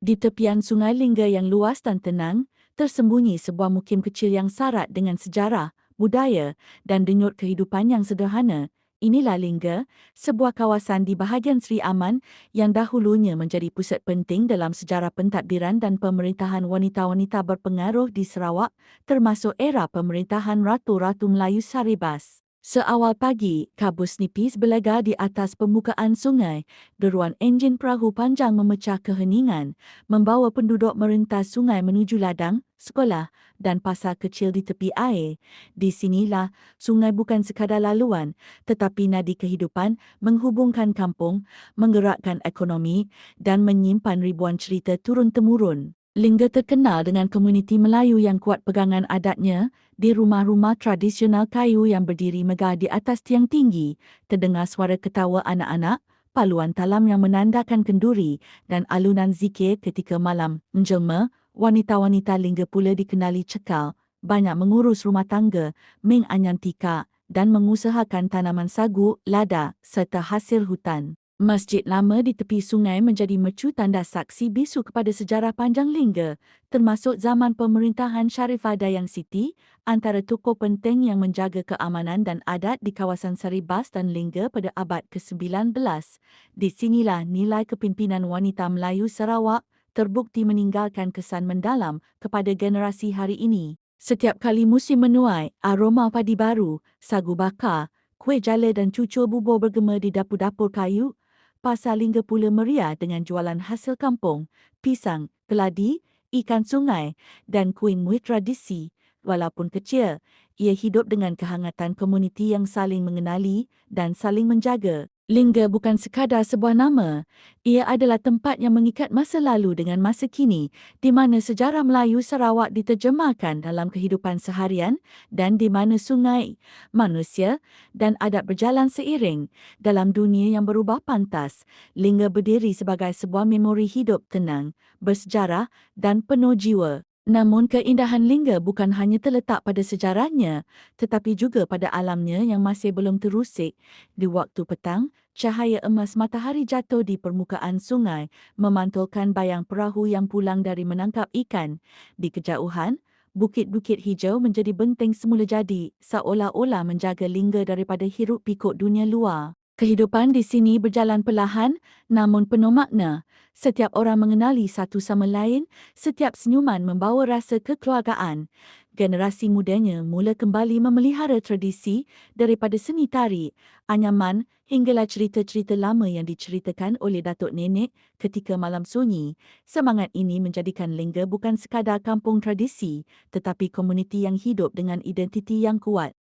Di tepian sungai Lingga yang luas dan tenang, tersembunyi sebuah mukim kecil yang syarat dengan sejarah, budaya dan denyut kehidupan yang sederhana. Inilah Lingga, sebuah kawasan di bahagian Sri Aman yang dahulunya menjadi pusat penting dalam sejarah pentadbiran dan pemerintahan wanita-wanita berpengaruh di Sarawak termasuk era pemerintahan Ratu-Ratu Melayu Saribas. Seawal pagi, kabus nipis berlega di atas permukaan sungai. Deruan enjin perahu panjang memecah keheningan, membawa penduduk merentas sungai menuju ladang, sekolah dan pasar kecil di tepi air. Di sinilah, sungai bukan sekadar laluan, tetapi nadi kehidupan menghubungkan kampung, menggerakkan ekonomi dan menyimpan ribuan cerita turun-temurun. Lingga terkenal dengan komuniti Melayu yang kuat pegangan adatnya di rumah-rumah tradisional kayu yang berdiri megah di atas tiang tinggi, terdengar suara ketawa anak-anak, paluan talam yang menandakan kenduri dan alunan zikir ketika malam menjelma, wanita-wanita Lingga pula dikenali cekal, banyak mengurus rumah tangga, menganyam tika dan mengusahakan tanaman sagu, lada serta hasil hutan. Masjid lama di tepi sungai menjadi mercu tanda saksi bisu kepada sejarah panjang Lingga, termasuk zaman pemerintahan Sharifah Dayang Siti, antara tokoh penting yang menjaga keamanan dan adat di kawasan Saribas dan Lingga pada abad ke-19. Di sinilah nilai kepimpinan wanita Melayu Sarawak terbukti meninggalkan kesan mendalam kepada generasi hari ini. Setiap kali musim menuai, aroma padi baru, sagu bakar, kuih jala dan cucur bubur bergema di dapur-dapur kayu Pasar Lingga pula meriah dengan jualan hasil kampung, pisang, keladi, ikan sungai dan kuih muih tradisi. Walaupun kecil, ia hidup dengan kehangatan komuniti yang saling mengenali dan saling menjaga. Lingga bukan sekadar sebuah nama. Ia adalah tempat yang mengikat masa lalu dengan masa kini di mana sejarah Melayu Sarawak diterjemahkan dalam kehidupan seharian dan di mana sungai, manusia dan adat berjalan seiring dalam dunia yang berubah pantas. Lingga berdiri sebagai sebuah memori hidup tenang, bersejarah dan penuh jiwa. Namun keindahan Lingga bukan hanya terletak pada sejarahnya, tetapi juga pada alamnya yang masih belum terusik. Di waktu petang, cahaya emas matahari jatuh di permukaan sungai memantulkan bayang perahu yang pulang dari menangkap ikan. Di kejauhan, bukit-bukit hijau menjadi benteng semula jadi, seolah-olah menjaga Lingga daripada hiruk pikuk dunia luar. Kehidupan di sini berjalan perlahan namun penuh makna. Setiap orang mengenali satu sama lain, setiap senyuman membawa rasa kekeluargaan. Generasi mudanya mula kembali memelihara tradisi daripada seni tari, anyaman hinggalah cerita-cerita lama yang diceritakan oleh Datuk Nenek ketika malam sunyi. Semangat ini menjadikan Lingga bukan sekadar kampung tradisi tetapi komuniti yang hidup dengan identiti yang kuat.